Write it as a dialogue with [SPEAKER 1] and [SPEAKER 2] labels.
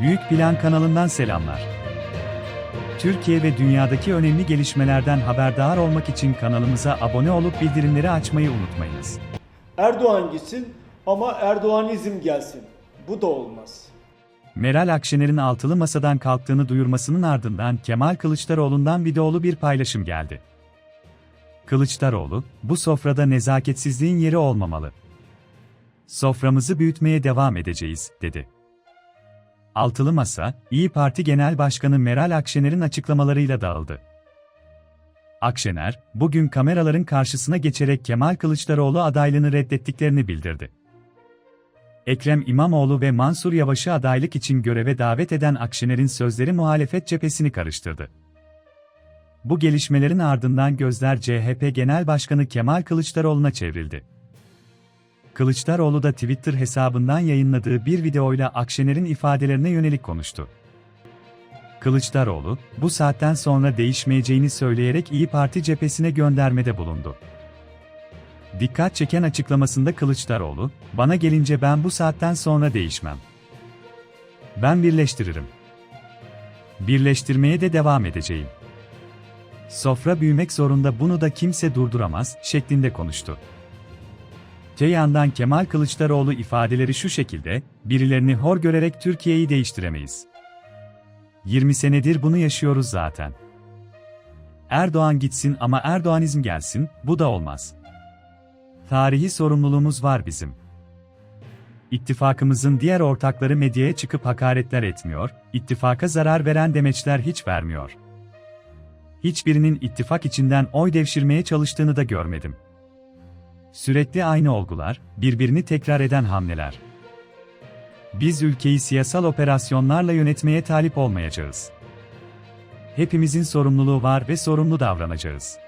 [SPEAKER 1] Büyük Plan kanalından selamlar. Türkiye ve dünyadaki önemli gelişmelerden haberdar olmak için kanalımıza abone olup bildirimleri açmayı unutmayınız.
[SPEAKER 2] Erdoğan gitsin ama Erdoğanizm gelsin. Bu da olmaz.
[SPEAKER 1] Meral Akşener'in altılı masadan kalktığını duyurmasının ardından Kemal Kılıçdaroğlu'ndan videolu bir paylaşım geldi. Kılıçdaroğlu, bu sofrada nezaketsizliğin yeri olmamalı. Soframızı büyütmeye devam edeceğiz, dedi. Altılı Masa, İyi Parti Genel Başkanı Meral Akşener'in açıklamalarıyla dağıldı. Akşener, bugün kameraların karşısına geçerek Kemal Kılıçdaroğlu adaylığını reddettiklerini bildirdi. Ekrem İmamoğlu ve Mansur Yavaş'ı adaylık için göreve davet eden Akşener'in sözleri muhalefet cephesini karıştırdı. Bu gelişmelerin ardından gözler CHP Genel Başkanı Kemal Kılıçdaroğlu'na çevrildi. Kılıçdaroğlu da Twitter hesabından yayınladığı bir videoyla Akşener'in ifadelerine yönelik konuştu. Kılıçdaroğlu, bu saatten sonra değişmeyeceğini söyleyerek İyi Parti cephesine göndermede bulundu. Dikkat çeken açıklamasında Kılıçdaroğlu, bana gelince ben bu saatten sonra değişmem. Ben birleştiririm. Birleştirmeye de devam edeceğim. Sofra büyümek zorunda bunu da kimse durduramaz şeklinde konuştu. Te yandan Kemal Kılıçdaroğlu ifadeleri şu şekilde, birilerini hor görerek Türkiye'yi değiştiremeyiz. 20 senedir bunu yaşıyoruz zaten. Erdoğan gitsin ama Erdoğanizm gelsin, bu da olmaz. Tarihi sorumluluğumuz var bizim. İttifakımızın diğer ortakları medyaya çıkıp hakaretler etmiyor, ittifaka zarar veren demeçler hiç vermiyor. Hiçbirinin ittifak içinden oy devşirmeye çalıştığını da görmedim. Sürekli aynı olgular, birbirini tekrar eden hamleler. Biz ülkeyi siyasal operasyonlarla yönetmeye talip olmayacağız. Hepimizin sorumluluğu var ve sorumlu davranacağız.